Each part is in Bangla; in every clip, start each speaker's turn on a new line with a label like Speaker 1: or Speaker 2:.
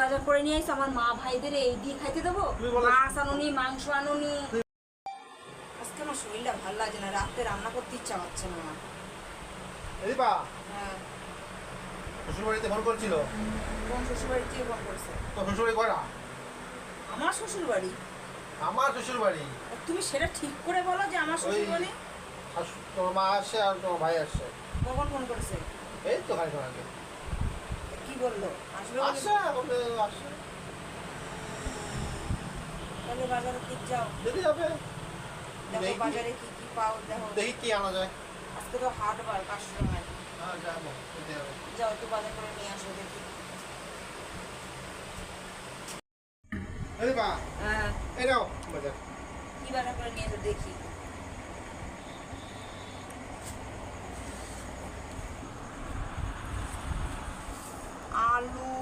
Speaker 1: বাজার করে নিয়ে আইস আমার মা ভাইদের এই দিয়ে খাইতে দেবো। মাছ আনুনি মাংস আনুনি। আজকে আমার শরীরটা ভালো লাগছে না রাত্রে রান্না করতে ইচ্ছা হচ্ছে না আমার। হ্যাঁ।
Speaker 2: শ্বশুর ফোন করছিল?
Speaker 1: কোন শ্বশুরবাড়ি কে ফোন করছে?
Speaker 2: তো শ্বশুর কয়টা?
Speaker 1: আমার শ্বশুর বাড়ি
Speaker 2: আমার
Speaker 1: তুমি সেটা ঠিক করে বলো যে আমার শ্বশুর
Speaker 2: ওই-
Speaker 1: বাড়ি
Speaker 2: শাশু- তোমার মা আসছে আর তোমার ভাই আসছে।
Speaker 1: কখন ফোন করেছে?
Speaker 2: এই তো খানিক্ষণ আগে।
Speaker 1: বলল। তাহলে যাও?
Speaker 2: যদি যাবে।
Speaker 1: দেখো বাজারে কি কি পাও দেখো।
Speaker 2: দেখি কি আনা যায়।
Speaker 1: আজকে তো হাট বার কার সময়
Speaker 2: হ্যাঁ যাব যেতে হবে
Speaker 1: যাও একটু বাজার করে নিয়ে আসো দেখি।
Speaker 2: এই বা
Speaker 1: হ্যাঁ।
Speaker 2: বাজার।
Speaker 1: কি বাজার করে নিয়ে এসো দেখি আলু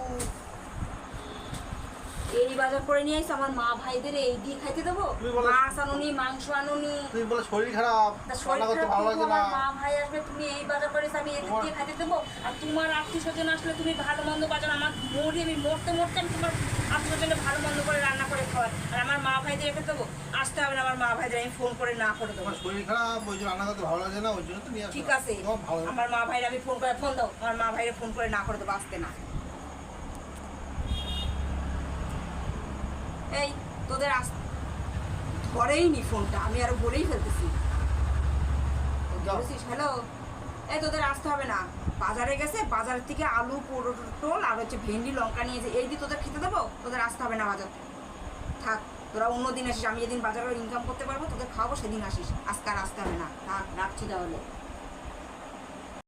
Speaker 1: এই বাজার করে নিয়ে আইস আমার মা ভাইদের এই দিয়ে খাইতে দেবো।
Speaker 2: তুমি বলো-
Speaker 1: মাছ আনুনি মাংস আনুনি।
Speaker 2: তুমি বলে শরীর খারাপ
Speaker 1: শরীর খারাপ
Speaker 2: ভালো লাগে না।
Speaker 1: মা ভাই আসবে তুমি এই বাজার করে আমি এদিক দিয়ে খাইতে দেবো। আর তোমার আত্মীয় স্বজন আসলে তুমি ভালো মন্দ বাজার আমার মরি আমি মরতে মরতে আমি তোমার আত্মীয় স্বজনে ভালো মন্দ করে রান্না করে খাওয়াই। আর আমার মা ভাইদের রেখে দেবো। আসতে হবে না আমার মা ভাইদের আমি ফোন করে না করে দেবো।
Speaker 2: শরীর খারাপ ওই জন্য রান্না করতে ভালো লাগে না ওই জন্য তো নিয়ে আসো।
Speaker 1: ঠিক আছে। আমার মা ভাইরা আমি ফোন করে ফোন দাও। আমার মা ভাইরে ফোন করে না করে দেবো আসতে না। এই তোদের আস ধরেই নি ফোনটা আমি আরও বলেই ফেলতেছি। বলছিস হ্যালো এই তোদের আসতে হবে না। বাজারে গেছে বাজার থেকে আলু পটল আর হচ্ছে ভেন্ডি লঙ্কা নিয়েছে এই দিয়ে তোদের খেতে দেবো তোদের আসতে হবে না বাজার থাক। তোরা অন্য দিন আসিস আমি যেদিন বাজারে ইনকাম করতে পারব তোদের খাওয়াবো সেদিন আসিস। আজকে আর আসতে হবে না। থাক রাখছি তাহলে।